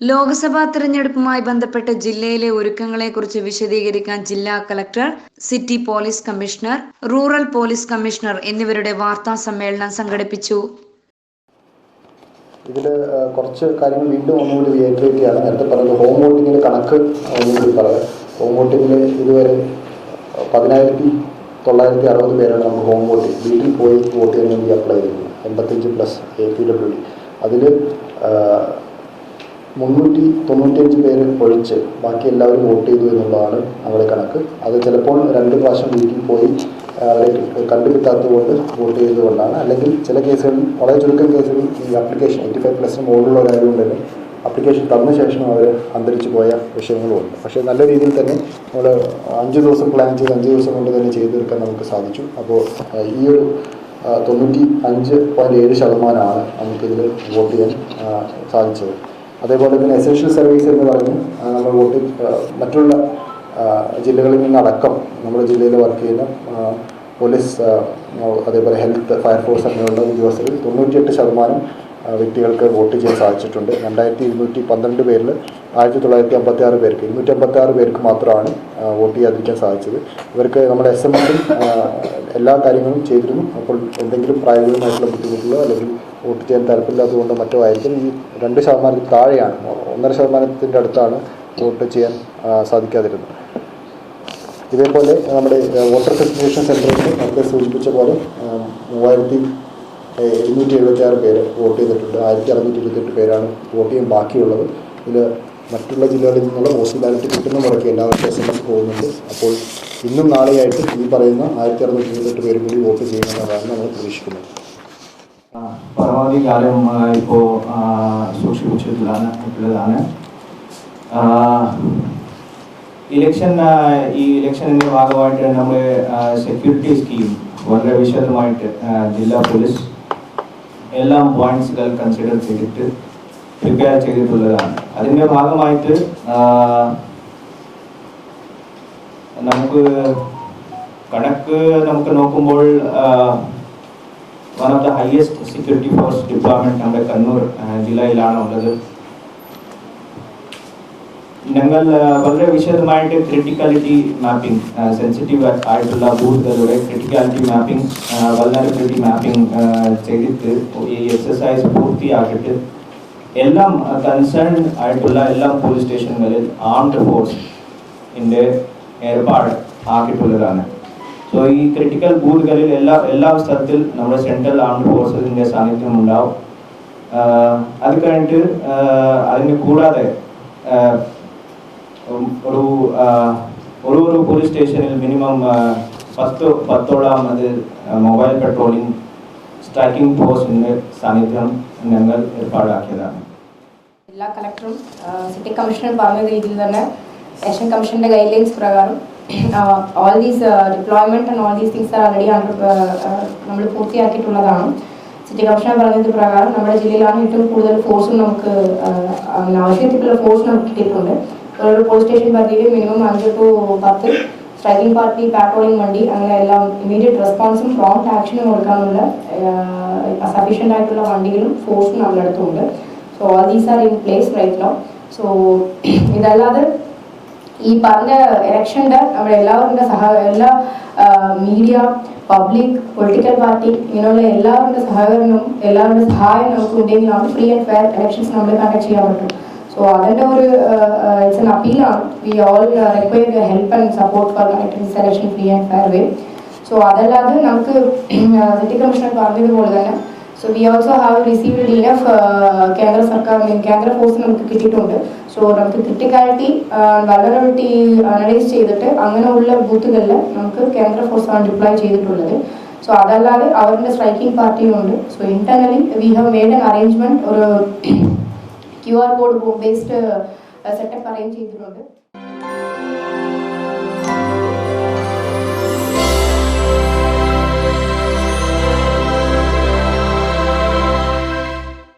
ലോക്സഭാ തെരഞ്ഞെടുപ്പുമായി ബന്ധപ്പെട്ട് ജില്ലയിലെ ഒരുക്കങ്ങളെക്കുറിച്ച് വിശദീകരിക്കാൻ ജില്ലാ collector city police commissioner rural police commissioner എന്നിവരുടെ വാർത്താ സമ്മേളനം സംഘടിപ്പിച്ചു. ഇതിൽ കുറച്ച് കാര്യങ്ങൾ വീണ്ടും ഒന്നുകൂടി റിയേറ്ററേറ്റ് ചെയ്യാണ് നേരത്തെ പറഞ്ഞത് ഹോം വോട്ടിങ്ങിന്റെ കണക്ക് ഒന്നുകൂടി പറയാം. ഹോം വോട്ടിങ്ങിൽ ഇതുവരെ പതിനായിരത്തി തൊള്ളായിരത്തി അറുപത് പേരാണ് നമുക്ക് ഹോം വോട്ടിംഗ് വീട്ടിൽ പോയി വോട്ട് ചെയ്യാൻ വേണ്ടി അപ്ലൈ ചെയ്തിരുന്നത്. എൺപത്തഞ്ച് plus A P W D അതിൽ മുന്നൂറ്റി തൊണ്ണൂറ്റിയഞ്ച് പേര് ഒഴിച്ച് ബാക്കി എല്ലാവരും വോട്ട് ചെയ്തു എന്നുള്ളതാണ് അവരുടെ കണക്ക്. അത് ചിലപ്പോൾ രണ്ട് പ്രാവശ്യം വീട്ടിൽ പോയി അവരെ കണ്ടുകിട്ടാത്തതുകൊണ്ട് വോട്ട് ചെയ്തുകൊണ്ടാണ് അല്ലെങ്കിൽ ചില കേസുകളിൽ വളരെ ചുരുക്കം കേസുകളിൽ ഈ ആപ്ലിക്കേഷൻ എയ്റ്റി ഫൈവ് പ്ലസിന് മുകളിലുള്ളവരായതുകൊണ്ട് തന്നെ അപ്ലിക്കേഷൻ തന്ന ശേഷം അവർ അന്തരിച്ചു പോയ വിഷയങ്ങളുമുണ്ട്. പക്ഷേ നല്ല രീതിയിൽ തന്നെ നമ്മൾ അഞ്ച് ദിവസം പ്ലാൻ ചെയ്ത് അഞ്ച് ദിവസം കൊണ്ട് തന്നെ ചെയ്തു തീർക്കാൻ നമുക്ക് സാധിച്ചു. അപ്പോൾ ഈ ഒരു തൊണ്ണൂറ്റി അഞ്ച് പോയിന്റ് ഏഴ് ശതമാനമാണ് നമുക്കിതിൽ വോട്ട് ചെയ്യാൻ സാധിച്ചത്. അതേപോലെ തന്നെ എസൻഷ്യൽ സർവീസ് എന്ന് പറഞ്ഞ് നമ്മൾ വോട്ട് മറ്റുള്ള ജില്ലകളിൽ നിന്നടക്കം നമ്മുടെ ജില്ലയിൽ വർക്ക് ചെയ്യുന്ന പോലീസ് അതേപോലെ ഹെൽത്ത് ഫയർഫോഴ്സ് അങ്ങനെയുള്ള ഉദ്യോഗസ്ഥരിൽ തൊണ്ണൂറ്റിയെട്ട് ശതമാനം വ്യക്തികൾക്ക് വോട്ട് ചെയ്യാൻ സാധിച്ചിട്ടുണ്ട്. രണ്ടായിരത്തി ഇരുന്നൂറ്റി പന്ത്രണ്ട് പേരിൽ ആയിരത്തി തൊള്ളായിരത്തി അമ്പത്തി ആറ് പേർക്ക് ഇരുന്നൂറ്റി അമ്പത്തി ആറ് പേർക്ക് മാത്രമാണ് വോട്ട് ചെയ്യാതിരിക്കാൻ സാധിച്ചത്. ഇവർക്ക് നമ്മുടെ എസ് എം എസിൽ എല്ലാ കാര്യങ്ങളും ചെയ്തിരുന്നു. അപ്പോൾ എന്തെങ്കിലും പ്രായോഗികമായിട്ടുള്ള ബുദ്ധിമുട്ടുകളോ അല്ലെങ്കിൽ വോട്ട് ചെയ്യാൻ താല്പര്യമില്ലാത്തതുകൊണ്ടോ മറ്റോ ആയിരിക്കും. ഈ രണ്ട് ശതമാനത്തിൽ താഴെയാണ്. ഒന്നര ശതമാനത്തിന്റെ അടുത്താണ് വോട്ട് ചെയ്യാൻ സാധിക്കാതിരുന്നത്. ഇതേപോലെ നമ്മുടെ വോട്ടർ ഫെസിലിറ്റേഷൻ സെന്ററിൽ നേരത്തെ സൂചിപ്പിച്ച പോലെ മൂവായിരത്തി എഴുന്നൂറ്റി എഴുപത്തി ആറ് പേര് വോട്ട് ചെയ്തിട്ടുണ്ട്. ആയിരത്തി അറുന്നൂറ്റി ഇരുപത്തെട്ട് പേരാണ് വോട്ട് ചെയ്യാൻ ബാക്കിയുള്ളത്. ഇതിൽ മറ്റുള്ള ജില്ലകളിൽ നിന്നുള്ള പോസ്റ്റൽ ബാലറ്റ് കിട്ടുന്ന മുറയ്ക്ക് എല്ലാവർക്കും എസ് എം എസ് പോകുന്നുണ്ട്. അപ്പോൾ ഇന്നും നാളെയായിട്ട് ഈ പറയുന്ന ആയിരത്തി അറുന്നൂറ്റി ഇരുപത്തെട്ട് പേരും കൂടി വോട്ട് ചെയ്യുന്നതാണ് നമ്മൾ പ്രതീക്ഷിക്കുന്നത്. പരമാവധി കാലം ഇപ്പോൾ സൂക്ഷിപ്പിച്ചിട്ടുള്ളതാണ് ഇട്ടുള്ളതാണ് ഇലക്ഷൻ ഈ ഇലക്ഷനിന്റെ ഭാഗമായിട്ട് നമ്മൾ സെക്യൂരിറ്റി സ്കീം വളരെ വിശദമായിട്ട് ജില്ലാ പോലീസ് എല്ലാം പോയിന്റ്സുകൾ കൺസിഡർ ചെയ്തിട്ട് പ്രിപ്പയർ ചെയ്തിട്ടുള്ളതാണ്. അതിന്റെ ഭാഗമായിട്ട് നമുക്ക് കണക്ക് നമുക്ക് നോക്കുമ്പോൾ one of the highest security force department നമ്മുടെ കണ്ണൂർ ജില്ലയിലാണ് ഉള്ളത് ഞങ്ങൾ വളരെ വിശദമായിട്ട് ക്രിട്ടിക്കാലിറ്റി മാപ്പിംഗ് സെൻസിറ്റീവ് ആയിട്ടുള്ള ബൂത്തുകളുടെ ക്രിട്ടിക്കാലിറ്റി മാപ്പിംഗ് വൾനറബിലിറ്റി മാപ്പിംഗ് ചെയ്തിട്ട് ഈ എക്സസൈസ് പൂർത്തിയാക്കിയിട്ട് എല്ലാം കൺസേൺ ആയിട്ടുള്ള എല്ലാ പോലീസ് സ്റ്റേഷനുകളിൽ ആംഡ് ഫോഴ്സിന്റെ ഏർപ്പാട് ആക്കിയിട്ടുള്ളതാണ് സോ ഈ ക്രിട്ടിക്കൽ ബൂത്തുകളിൽ എല്ലാ എല്ലാ സ്ഥലത്തിൽ നമ്മുടെ സെൻട്രൽ ആംഡ് ഫോഴ്സസിന്റെ സാന്നിധ്യം ഉണ്ടാവും. അത് കഴിഞ്ഞിട്ട് അതിന് കൂടാതെ ഒരു ഒരു പോലീസ് സ്റ്റേഷനിൽ മിനിമം പത്ത് പത്തോളം അത് മൊബൈൽ പെട്രോളിംഗ് സ്ട്രൈക്കിംഗ് ഫോഴ്സിന്റെ സാന്നിധ്യം ഞങ്ങൾ ഏർപ്പാടാക്കിയതാണ്. ജില്ലാ കളക്ടറും സിറ്റി കമ്മീഷണറും പറഞ്ഞ രീതിയിൽ തന്നെ ഇലക്ഷൻ കമ്മീഷന്റെ ഗൈഡ് ലൈൻസ് പ്രകാരം all these deployment and all these things are already നമ്മൾ പൂർത്തിയാക്കിയിട്ടുള്ളതാണ്. സിറ്റി കമ്മീഷണർ പറഞ്ഞത് പ്രകാരം നമ്മുടെ ജില്ലയിലാണ് ഏറ്റവും കൂടുതൽ ഫോഴ്സും നമുക്ക് അങ്ങനെ ആവശ്യത്തിലുള്ള ഫോഴ്സ് നമുക്ക് കിട്ടിയിട്ടുണ്ട്. ഓരോ പോലീസ് സ്റ്റേഷൻ പരിധിയിൽ മിനിമം അഞ്ച് ടു പത്ത് സ്ട്രൈക്കിംഗ് പാർട്ടി പാട്രോളിംഗ് വണ്ടി അങ്ങനെ എല്ലാം ഇമീഡിയറ്റ് റെസ്പോൺസും പ്രോംപ്റ്റ് ആക്ഷനും കൊടുക്കാനുള്ള സഫീഷ്യന്റ് ആയിട്ടുള്ള വണ്ടികളും ഫോഴ്സും നമ്മുടെ അടുത്തുണ്ട്. So all these are in place right no so ഇതല്ലാതെ ഈ പറഞ്ഞ ഇലക്ഷന്റെ നമ്മുടെ എല്ലാവരുടെ സഹായം എല്ലാ മീഡിയ പബ്ലിക് പൊളിറ്റിക്കൽ പാർട്ടി ഇങ്ങനെയുള്ള എല്ലാവരുടെ സഹകരണവും എല്ലാവരുടെ സഹായം നമുക്ക് ഉണ്ടെങ്കിൽ നമുക്ക് ഫ്രീ ആൻഡ് ഫെയർ ഇലക്ഷൻസ് നമ്മൾ കണ്ടക്ട് ചെയ്യാൻ പറ്റും. സോ അതിന്റെ ഒരു it's an അപ്പീലാണ് we all require help and support for this election free and fair way so അതല്ലാതെ നമുക്ക് സിറ്റി കമ്മീഷണർ പറഞ്ഞതുപോലെ തന്നെ so we also have received enough കേന്ദ്ര സർക്കാർ കേന്ദ്ര ഫോഴ്സ് നമുക്ക് കിട്ടിയിട്ടുണ്ട്. സോ നമുക്ക് ക്രിട്ടിക്കാലിറ്റി വൾണറബിലിറ്റി അനലൈസ് ചെയ്തിട്ട് അങ്ങനെയുള്ള ബൂത്തുകളിൽ നമുക്ക് കേന്ദ്ര ഫോഴ്സാണ് ഡിപ്ലോയ് ചെയ്തിട്ടുള്ളത്. സോ അതല്ലാതെ അവരുടെ സ്ട്രൈക്കിംഗ് പാർട്ടിയും ഉണ്ട്. So internally we have made an arrangement ഒരു Q R code based setup arrange ചെയ്തിട്ടുണ്ട്.